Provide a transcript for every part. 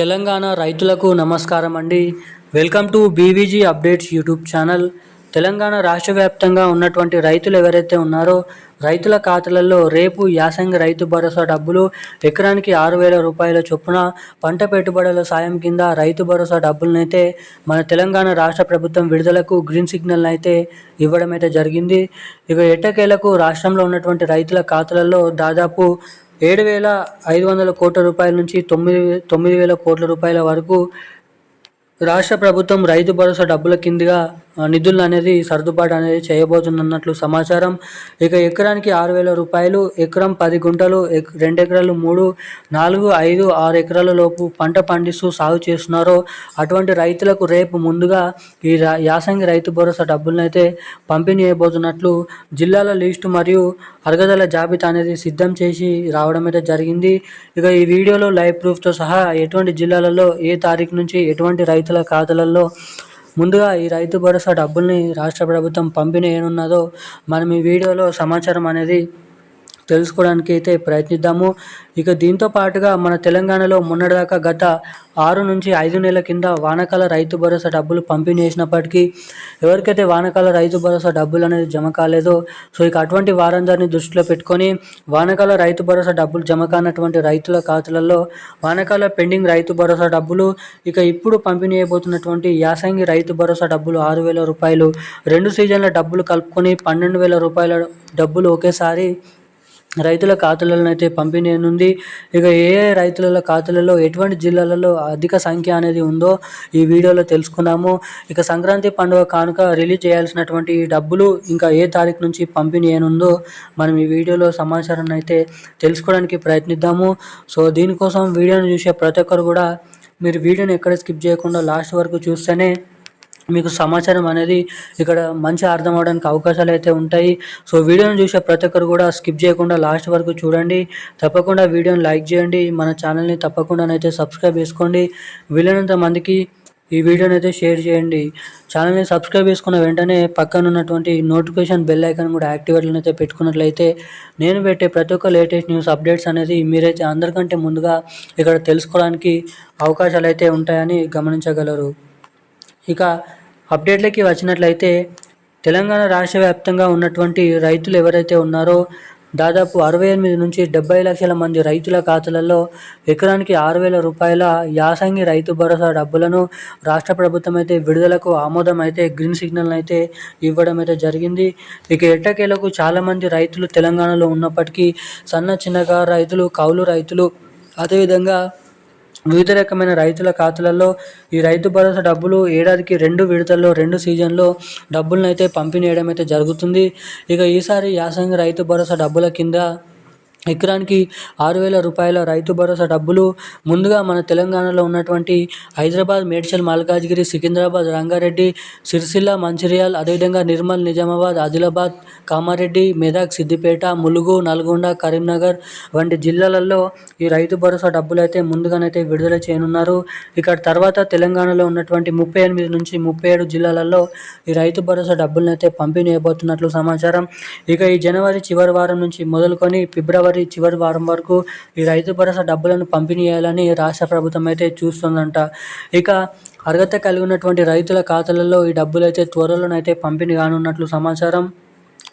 తెలంగాణ రైతులకు నమస్కారం అండి. Welcome to BVG updates YouTube channel. Telangana రాష్ట్ర వ్యాప్తంగా ఉన్నటువంటి రైతులు ఎవరైతే ఉన్నారో రైతుల ఖాతాలలో రేపు యాసంగి రైతు భరోసా డబ్బులు ఎకరానికి ఆరు వేల రూపాయల చొప్పున పంట పెట్టుబడుల సాయం కింద రైతు భరోసా డబ్బులనైతే మన తెలంగాణ రాష్ట్ర ప్రభుత్వం విడుదలకు గ్రీన్ సిగ్నల్ అయితే ఇవ్వడం అయితే జరిగింది. ఇక ఎట్టకేలకు రాష్ట్రంలో ఉన్నటువంటి రైతుల ఖాతాలలో దాదాపు ఏడు వేల ఐదు వందల కోట్ల రూపాయల నుంచి తొమ్మిది తొమ్మిది వేల కోట్ల రూపాయల వరకు రాష్ట్ర ప్రభుత్వం రైతు భరోసా డబ్బుల కిందగా ఆ, నిధులు అనేది సర్దుబాటు అనేది చేయబోతున్నట్లు సమాచారం. ఇక ఎకరానికి ఆరు వేల రూపాయలు ఎకరం పది గుంటలు రెండు ఎకరాలు మూడు నాలుగు ఐదు ఆరు ఎకరాల లోపు పంట పండిస్తూ సాగు చేస్తున్నారో. అటువంటి రైతులకు రేపు ముందుగా ఈ యాసంగి రైతు భరోసా డబ్బులను అయితే పంపిణీ చేయబోతున్నట్లు జిల్లాల లిస్టు మరియు అరగదల జాబితా అనేది సిద్ధం చేసి రావడం అయితే జరిగింది. ఇక ఈ వీడియోలో లైవ్ ప్రూఫ్తో సహా ఎటువంటి జిల్లాలలో ఏ తారీఖు నుంచి ఎటువంటి రైతుల ఖాతాలలో ముందుగా ఈ రైతు భరోసా డబ్బుల్ని రాష్ట్ర ప్రభుత్వం పంపిణీ ఏనున్నదో మనం ఈ వీడియోలో సమాచారం అనేది తెలుసుకోవడానికి అయితే ప్రయత్నిద్దాము. ఇక దీంతో పాటుగా మన తెలంగాణలో మొన్నటిదాకా గత ఆరు నుంచి ఐదు నెలల కింద వానకాల రైతు భరోసా డబ్బులు పంపిణీ చేసినప్పటికీ ఎవరికైతే వానకాల రైతు భరోసా డబ్బులు అనేది జమ కాలేదో సో ఇక అటువంటి వారందరినీ దృష్టిలో పెట్టుకొని వానకాల రైతు భరోసా డబ్బులు జమ కానటువంటి రైతుల ఖాతాలలో వానకాల పెండింగ్ రైతు భరోసా డబ్బులు ఇక ఇప్పుడు పంపిణీ అయిపోతున్నటువంటి యాసంగి రైతు భరోసా డబ్బులు ఆరు వేల రూపాయలు రెండు సీజన్ల డబ్బులు కలుపుకొని పన్నెండు వేల రూపాయల డబ్బులు ఒకేసారి రైతుల ఖాతాలను అయితే పంపిణీ ఉంది ఇక ఏ ఏ రైతుల ఖాతాలలో ఎటువంటి జిల్లాలలో అధిక సంఖ్య అనేది ఉందో ఈ వీడియోలో తెలుసుకున్నాము ఇక సంక్రాంతి పండుగ కానుక రిలీజ్ చేయాల్సినటువంటి డబ్బులు ఇంకా ఏ తారీఖు నుంచి పంపిణీ ఉందో మనం ఈ వీడియోలో సమాచారాన్ని అయితే తెలుసుకోవడానికి ప్రయత్నిద్దాము. సో దీనికోసం వీడియోను చూసే ప్రతి ఒక్కరు కూడా మీరు వీడియోని ఎక్కడ స్కిప్ చేయకుండా లాస్ట్ వరకు చూస్తేనే మీకు సమాచారం అనేది ఇక్కడ మంచి అర్థం అవడానికి అవకాశాలు అయితే ఉంటాయి. సో వీడియోని చూసే ప్రతి ఒక్కరు కూడా స్కిప్ చేయకుండా లాస్ట్ వరకు చూడండి. తప్పకుండా వీడియోని లైక్ చేయండి. మన ఛానల్ని తప్పకుండానైతే సబ్స్క్రైబ్ చేసుకోండి. వీలైనంత మందికి ఈ వీడియోని అయితే షేర్ చేయండి. ఛానల్ని సబ్స్క్రైబ్ చేసుకున్న వెంటనే పక్కన ఉన్నటువంటి నోటిఫికేషన్ బెల్ ఐకాన్ కూడా యాక్టివేట్లను అయితే పెట్టుకున్నట్లయితే నేను పెట్టే ప్రతి ఒక్క లేటెస్ట్ న్యూస్ అప్డేట్స్ అనేది మీరైతే అందరికంటే ముందుగా ఇక్కడ తెలుసుకోవడానికి అవకాశాలు అయితే ఉంటాయని గమనించగలరు. ఇక అప్డేట్లకి వచ్చినట్లయితే తెలంగాణ రాష్ట్ర వ్యాప్తంగా ఉన్నటువంటి రైతులు ఎవరైతే ఉన్నారో దాదాపు అరవై ఎనిమిది నుంచి డెబ్బై లక్షల మంది రైతుల ఖాతాలలో ఎకరానికి ఆరు వేల రూపాయల యాసంగి రైతు భరోసా డబ్బులను రాష్ట్ర ప్రభుత్వం అయితే విడుదలకు ఆమోదం అయితే గ్రీన్ సిగ్నల్ అయితే ఇవ్వడం అయితే జరిగింది. ఇక ఎట్టకేలకు చాలామంది రైతులు తెలంగాణలో ఉన్నప్పటికీ సన్న చిన్నకారు రైతులు కౌలు రైతులు అదేవిధంగా వివిధ రకమైన రైతుల ఖాతాలలో ఈ రైతు భరోసా డబ్బులు ఏడాదికి రెండు విడతల్లో రెండు సీజన్లో డబ్బులను అయితే పంపిణీ చేయడం అయితే జరుగుతుంది. ఇక ఈసారి యాసంగి రైతు భరోసా డబ్బుల కింద ఎకరానికి ఆరు వేల రూపాయల రైతు భరోసా డబ్బులు. ముందుగా మన తెలంగాణలో ఉన్నటువంటి హైదరాబాద్ మేడ్చల్ మల్కాజ్గిరి సికింద్రాబాద్ రంగారెడ్డి సిరిసిల్ల మంచిర్యాల్ అదేవిధంగా నిర్మల్ నిజామాబాద్ ఆదిలాబాద్ కామారెడ్డి మెదక్ సిద్దిపేట ములుగు నల్గొండ కరీంనగర్ వంటి జిల్లాలలో ఈ రైతు భరోసా డబ్బులు అయితే ముందుగానైతే విడుదల చేయనున్నారు. ఇక్కడ తర్వాత తెలంగాణలో ఉన్నటువంటి ముప్పై ఎనిమిది నుంచి ముప్పై ఏడు జిల్లాలలో ఈ రైతు భరోసా డబ్బులను అయితే పంపిణీ సమాచారం. ఇక ఈ జనవరి చివరి వారం నుంచి మొదలుకొని ఫిబ్రవరి చివరి వారం వరకు ఈ రైతు భరోసా డబ్బులను పంపిణీ చేయాలని రాష్ట్ర ప్రభుత్వం అయితే చూస్తుందంట. ఇక అర్హత కలిగి ఉన్నటువంటి రైతుల ఖాతాలలో ఈ డబ్బులు అయితే త్వరలోనైతే పంపిణీ కానున్నట్లు సమాచారం.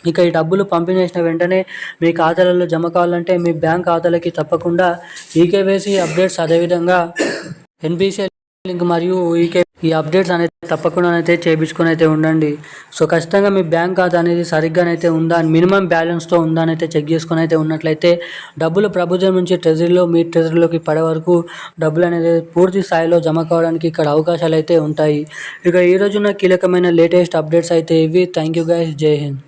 ఇక ఈ డబ్బులు పంపిణీ చేసిన వెంటనే మీ ఖాతాలలో జమ కావాలంటే మీ బ్యాంక్ ఖాతాలకి తప్పకుండా ఈకేవైసీ అప్డేట్స్ అదేవిధంగా ఎన్పిసిఐ లింక్ మరియు ఈకే ఈ అప్డేట్స్ అనేది తప్పకుండా అయితే చేయించుకొని అయితే ఉండండి. సో ఖచ్చితంగా మీ బ్యాంక్ ఖాతా అనేది సరిగ్గానైతే ఉందా? మినిమం బ్యాలెన్స్తో ఉందా? అని అయితే చెక్ చేసుకొని అయితే ఉన్నట్లయితే డబ్బులు ప్రభుత్వం నుంచి ట్రెజరీలో మీ ట్రెజరీలోకి పడే వరకు డబ్బులు అనేది పూర్తి స్థాయిలో జమ కావడానికి ఇక్కడ అవకాశాలు అయితే ఉంటాయి. ఇక ఈ రోజున కీలకమైన లేటెస్ట్ అప్డేట్స్ అయితే ఇవి. థ్యాంక్ యూ గైస్ జై హింద్.